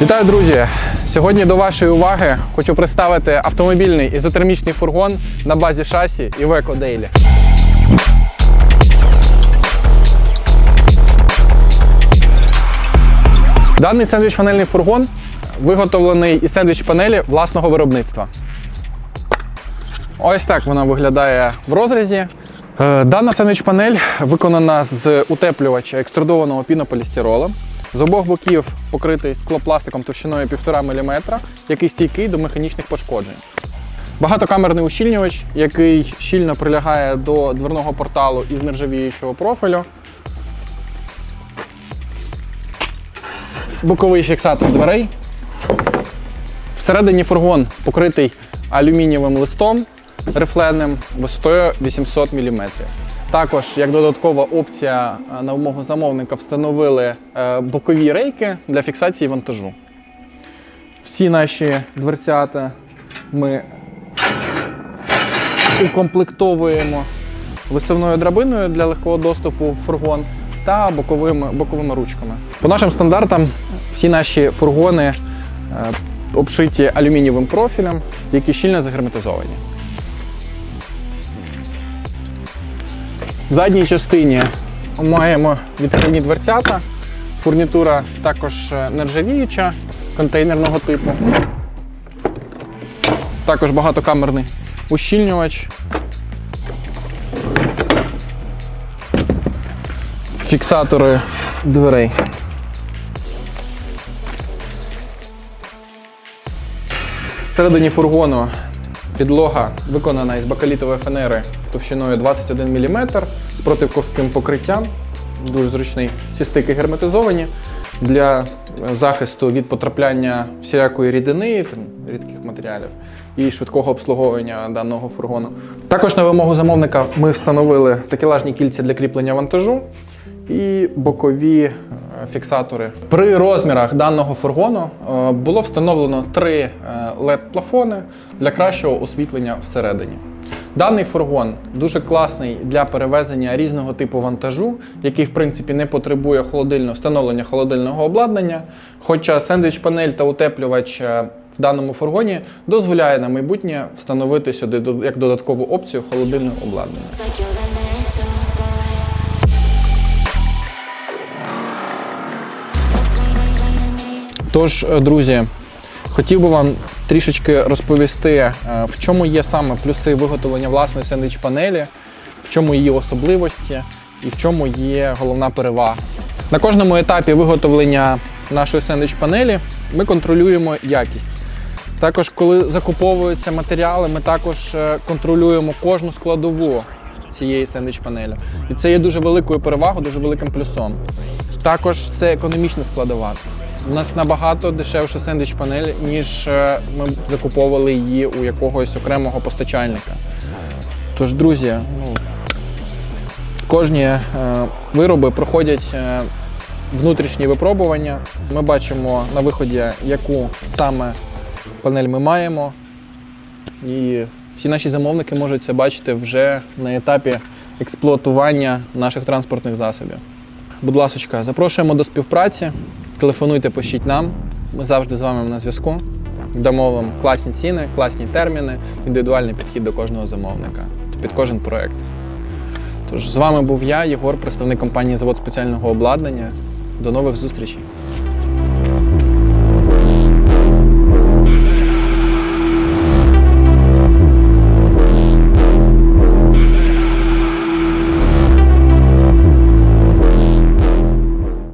Вітаю, друзі! Сьогодні до вашої уваги хочу представити автомобільний ізотермічний фургон на базі шасі Iveco Daily. Даний сендвіч-панельний фургон виготовлений із сендвіч-панелі власного виробництва. Ось так вона виглядає в розрізі. Е, Дана сендвіч-панель виконана з утеплювача екструдованого пінополістиролу. З обох боків покритий склопластиком товщиною 1,5 мм, який стійкий до механічних пошкоджень. Багатокамерний ущільнювач, який щільно прилягає до дверного порталу із нержавіючого профілю. Боковий фіксатор дверей. Всередині фургон покритий алюмінієвим листом рифленим висотою 800 мм. Також, як додаткова опція е, на вимогу замовника, встановили е, бокові рейки для фіксації вантажу. Всі наші дверцята ми укомплектовуємо висувною драбиною для легкого доступу в фургон та боковими, боковими ручками. По нашим стандартам всі наші фургони е, обшиті алюмінієвим профілем, які щільно загерметизовані. В задній частині маємо відкривні дверцята. Фурнітура також е, нержавіюча, контейнерного типу. Також багатокамерний ущільнювач. Фіксатори дверей. Всередині фургону підлога виконана із бакалітової фанери товщиною 21 мм з противковським покриттям. Дуже зручний. Всі стики герметизовані для е, захисту від потрапляння всякої рідини, там, рідких матеріалів і швидкого обслуговування даного фургону. Також на вимогу замовника ми встановили такелажні кільця для кріплення вантажу і бокові е, фіксатори. При розмірах даного фургону е, було встановлено три LED-плафони для кращого освітлення всередині. Даний фургон дуже класний для перевезення різного типу вантажу, який в принципі не потребує холодильного встановлення холодильного обладнання. Хоча сендвіч-панель та утеплювач е, в даному фургоні дозволяє на майбутнє встановити сюди як додаткову опцію холодильне обладнання. Тож, е, друзі, хотів би вам трішечки розповісти, е, в чому є саме плюси виготовлення власної сендвіч-панелі, в чому її особливості і в чому є головна перевага. На кожному етапі виготовлення нашої сендвіч-панелі ми контролюємо якість. Також, коли закуповуються матеріали, ми також е, контролюємо кожну складову цієї сендвіч-панелі. І це є дуже великою перевагою, дуже великим плюсом. Також це економічна складова. У нас набагато дешевше сендвіч-панель, ніж е, ми закуповували її у якогось окремого постачальника. Тож, друзі, ну, кожні е, вироби проходять е, внутрішні випробування. Ми бачимо на виході, яку саме панель ми маємо. І всі наші замовники можуть це бачити вже на етапі експлуатування наших транспортних засобів. Будь ласка, запрошуємо до співпраці. Телефонуйте, пишіть нам. Ми завжди з вами на зв'язку. Дамо вам класні ціни, класні терміни, індивідуальний підхід до кожного замовника, під кожен проект. Тож з вами був я, Єгор, представник компанії Завод спеціального обладнання. До нових зустрічей!